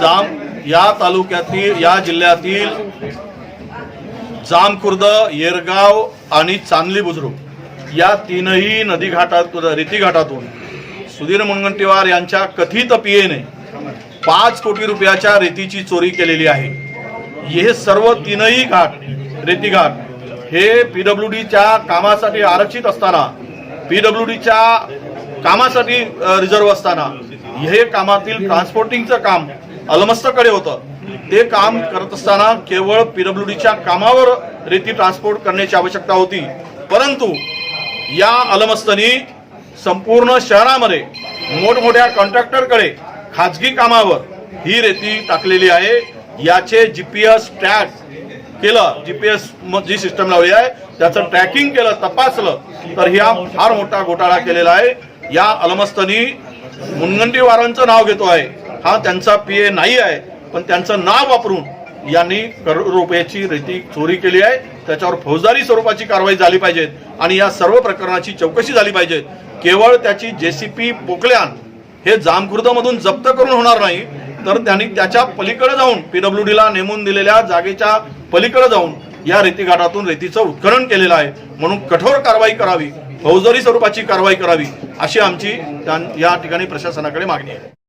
जाम या तालुक्यातील या जिल्ह्यातील जामखुर्द येरगाव आणि चांदली बुजुर्ग या तीनही नदी घाटात सुधीर मुनगंटीवार यांच्या कथित पियेने पाच कोटी रुपयाच्या रेतीची चोरी केलेली आहे. हे सर्व तीनही घाट रेतीघाट हे हे पीडब्ल्यू डीच्या कामासाठी आरक्षित असताना पीडब्ल्यू डीच्या कामासाठी रिझर्व्ह असताना. हे कामातील ट्रान्सपोर्टिंगचं काम अलमस्तकडे होतं. ते काम करत असताना केवळ पीडब्ल्यूडीच्या कामावर रेती ट्रान्सपोर्ट करण्याची आवश्यकता होती. परंतु या अलमस्तनी संपूर्ण शहरामध्ये मोठमोठ्या कॉन्ट्रॅक्टरकडे खाजगी कामावर ही रेती टाकलेली आहे. याचे जी पी एस ट्रॅक केलं. G P S G system लावली आहे त्याचं ट्रॅकिंग केलं तपासलं तर ह्या फार मोठा घोटाळा केलेला आहे. या अलमस्तनी मुनगंटीवारांचं नाव घेतो आहे. हा त्यांचा पी ए नाही आहे पण त्यांचं नाव वापरून यांनी करोड रुपयाची रेती चोरी केली आहे. त्याच्यावर फौजदारी स्वरूपाची कारवाई झाली पाहिजे आणि या सर्व प्रकरणाची चौकशी झाली पाहिजे. केवळ त्याची जे सी पी पोकल्यान हे जामखुर्दमधून जप्त करून होणार नाही तर त्यांनी त्याच्या पलीकडे जाऊन पीडब्ल्यू डीला नेमून दिलेल्या जागेच्या पलीकडे जाऊन या रेतीघाटातून रेतीचं उत्खनन केलेलं आहे. म्हणून कठोर कारवाई करावी फौजदारी स्वरूपाची कारवाई करावी. अशी आमची त्या- या ठिकाणी प्रशासनाकडे मागणी आहे.